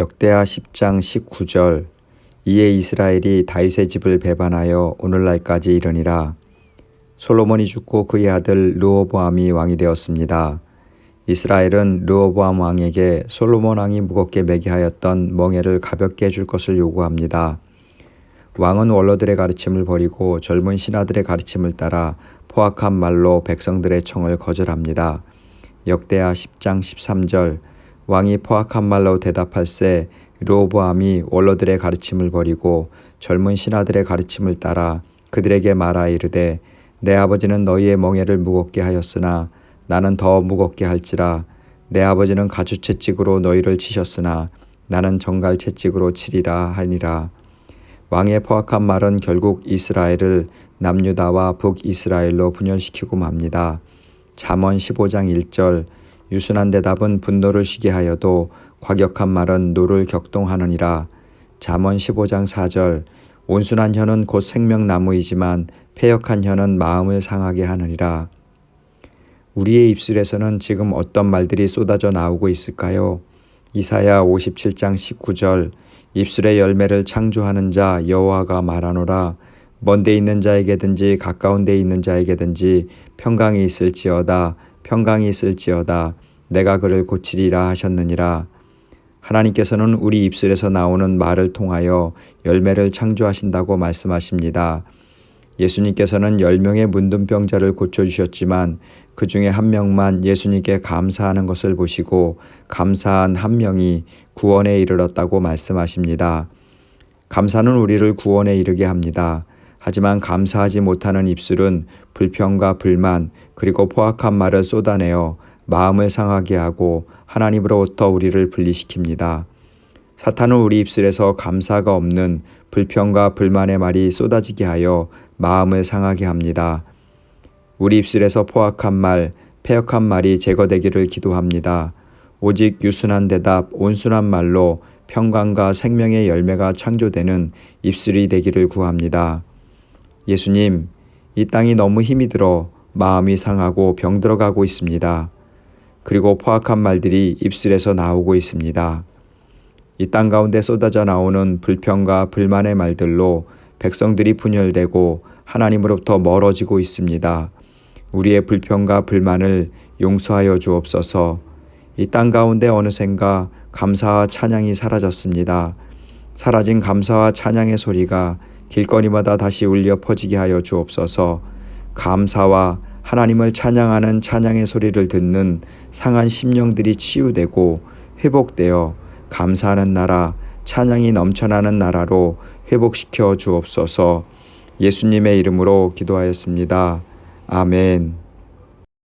역대하 10장 19절 이에 이스라엘이 다윗의 집을 배반하여 오늘날까지 이르니라 솔로몬이 죽고 그의 아들 르호보암이 왕이 되었습니다. 이스라엘은 르호보암 왕에게 솔로몬 왕이 무겁게 매게 하였던 멍에를 가볍게 해줄 것을 요구합니다. 왕은 원로들의 가르침을 버리고 젊은 신하들의 가르침을 따라 포악한 말로 백성들의 청을 거절합니다. 역대하 10장 13절 왕이 포악한 말로 대답할세 르호보암이 원로들의 가르침을 버리고 젊은 신하들의 가르침을 따라 그들에게 말하 이르되 내 아버지는 너희의 멍에를 무겁게 하였으나 나는 더 무겁게 할지라 내 아버지는 가주 채찍으로 너희를 치셨으나 나는 정갈 채찍으로 치리라 하니라 왕의 포악한 말은 결국 이스라엘을 남유다와 북이스라엘로 분열시키고 맙니다. 잠언 15장 1절 유순한 대답은 분노를 쉬게 하여도 과격한 말은 노를 격동하느니라. 잠언 15장 4절 온순한 혀는 곧 생명나무이지만 패역한 혀는 마음을 상하게 하느니라. 우리의 입술에서는 지금 어떤 말들이 쏟아져 나오고 있을까요? 이사야 57장 19절 입술의 열매를 창조하는 자 여호와가 말하노라 먼데 있는 자에게든지 가까운 데 있는 자에게든지 평강이 있을지어다 평강이 있을지어다 내가 그를 고치리라 하셨느니라. 하나님께서는 우리 입술에서 나오는 말을 통하여 열매를 창조하신다고 말씀하십니다. 예수님께서는 10명의 문둥병자를 고쳐주셨지만 그 중에 한 명만 예수님께 감사하는 것을 보시고 감사한 한 명이 구원에 이르렀다고 말씀하십니다. 감사는 우리를 구원에 이르게 합니다. 하지만 감사하지 못하는 입술은 불평과 불만 그리고 포악한 말을 쏟아내어 마음을 상하게 하고 하나님으로부터 우리를 분리시킵니다. 사탄은 우리 입술에서 감사가 없는 불평과 불만의 말이 쏟아지게 하여 마음을 상하게 합니다. 우리 입술에서 포악한 말, 폐역한 말이 제거되기를 기도합니다. 오직 유순한 대답, 온순한 말로 평강과 생명의 열매가 창조되는 입술이 되기를 구합니다. 예수님, 이 땅이 너무 힘이 들어 마음이 상하고 병들어가고 있습니다. 그리고 포악한 말들이 입술에서 나오고 있습니다. 이 땅 가운데 쏟아져 나오는 불평과 불만의 말들로 백성들이 분열되고 하나님으로부터 멀어지고 있습니다. 우리의 불평과 불만을 용서하여 주옵소서. 이 땅 가운데 어느샌가 감사와 찬양이 사라졌습니다. 사라진 감사와 찬양의 소리가 길거리마다 다시 울려 퍼지게 하여 주옵소서. 감사와 하나님을 찬양하는 찬양의 소리를 듣는 상한 심령들이 치유되고 회복되어 감사하는 나라, 찬양이 넘쳐나는 나라로 회복시켜 주옵소서. 예수님의 이름으로 기도하였습니다. 아멘.